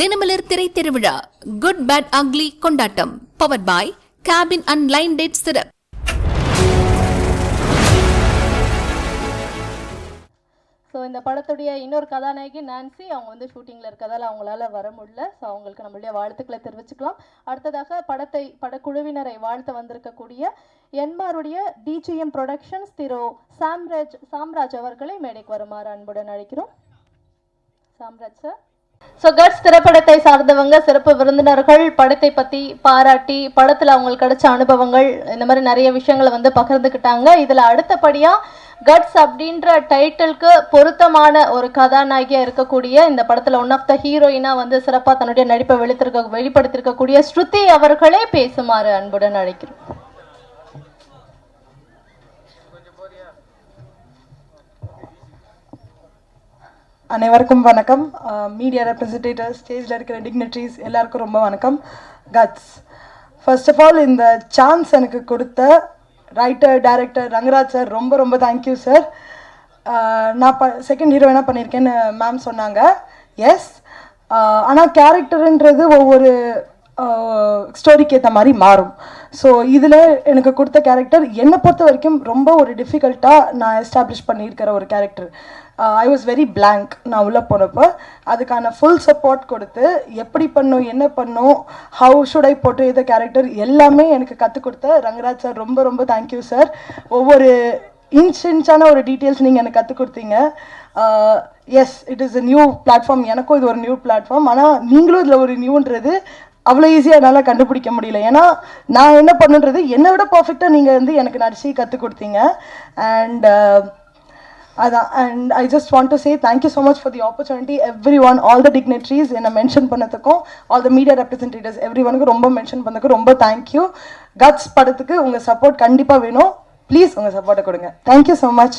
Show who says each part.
Speaker 1: தினமலர் திரை திருவிழா good bad ugly கொண்டாட்டம். Power boy cabin and line date சிறப்
Speaker 2: so இந்த படத்துடைய இன்னொரு கதாநாயகி நான்சி அவங்க வந்து ஷூட்டிங்கில் இருக்கதால் அவங்களால வர முடியல. ஸோ அவங்களுக்கு நம்மளுடைய வாழ்த்துக்களை தெரிவிச்சுக்கலாம். அடுத்ததாக படத்தை படக்குழுவினரை வாழ்த்த வந்திருக்கக்கூடிய என்மாருடைய டிஜிஎம் ப்ரொடக்ஷன்ஸ் திரு சாம்ராஜ் சாம்ராஜ் அவர்களை மேடைக்கு வருமாறு அன்புடன் அழைக்கிறோம். சாம்ராஜ் சார் ஸோ கட்ஸ் திரைப்படத்தை சார்ந்தவங்க சிறப்பு விருந்தினர்கள் படத்தை பற்றி பாராட்டி படத்தில் அவங்களுக்கு கிடைச்ச அனுபவங்கள் இந்த மாதிரி நிறைய விஷயங்களை வந்து பகிர்ந்துக்கிட்டாங்க. இதில் அடுத்தபடியாக கட்ஸ் அப்படின்ற டைட்டிலுக்கு பொருத்தமான ஒரு கதாநாயகியாக இருக்கக்கூடிய இந்த படத்தில் ஒன் ஆஃப் த ஹீரோயினாக வந்து சிறப்பாக தன்னுடைய நடிப்பை வெளித்திருக்க வெளிப்படுத்தியிருக்கக்கூடிய ஸ்ருதி அவர்களே பேசுமாறு அன்புடன் அழைக்கிறோம்.
Speaker 3: அனைவருக்கும் வணக்கம். மீடியா ரெப்ரசன்டேட்டர் ஸ்டேஜில் இருக்கிற டிக்னட்ரிஸ் எல்லாருக்கும் ரொம்ப வணக்கம். கட்ஸ் ஃபர்ஸ்ட் ஆஃப் ஆல் இந்த சான்ஸ் எனக்கு கொடுத்த ரைட்டர் டைரக்டர் ரங்கராஜ் சார் ரொம்ப ரொம்ப தேங்க்யூ சார் நான் ப செகண்ட் ஹீரோயினாக பண்ணியிருக்கேன்னு மேம் சொன்னாங்க. எஸ் ஆனால் கேரக்டருன்றது ஒவ்வொரு ஸ்டோரிக்கு ஏற்ற மாதிரி மாறும். ஸோ இதில் எனக்கு கொடுத்த கேரக்டர் என்னை பொறுத்த வரைக்கும் ரொம்ப ஒரு டிஃபிகல்ட்டாக நான் எஸ்டாப்ளிஷ் பண்ணியிருக்கிற ஒரு character I was very blank நான் உள்ளே போனப்போ. அதுக்கான ஃபுல் சப்போர்ட் கொடுத்து எப்படி பண்ணும் என்ன பண்ணும் ஹவு ஷுட் ஐ போட்டு இதை கேரக்டர் எல்லாமே எனக்கு கற்றுக் கொடுத்த ரங்கராஜ் சார் ரொம்ப ரொம்ப தேங்க்யூ சார் ஒவ்வொரு இன்ச் இன்ச்சான ஒரு டீட்டெயில்ஸ் நீங்கள் எனக்கு கற்றுக் கொடுத்தீங்க. Yes it is a new platform எனக்கும் இது ஒரு நியூ பிளாட்ஃபார்ம் ஆனால் நீங்களும் இதில் ஒரு நியூன்றது அவ்வளோ ஈஸியாக என்னால் கண்டுபிடிக்க முடியல. ஏன்னா நான் என்ன பண்ணுன்றது என்னை விட பர்ஃபெக்டாக நீங்கள் வந்து எனக்கு நடிச்சு கற்றுக் கொடுத்தீங்க. அண்ட் அதான். And I just want to say thank you so much for the opportunity everyone all the dignitaries என்னை mention பண்ணதுக்கும் all the media representatives every ஒனுக்கு ரொம்ப மென்ஷன் பண்ணதுக்கு ரொம்ப தேங்க்யூ கட்ஸ் படத்துக்கு உங்கள் சப்போர்ட் கண்டிப்பாக வேணும். ப்ளீஸ் உங்கள் சப்போர்ட்டை கொடுங்க. Thank you so much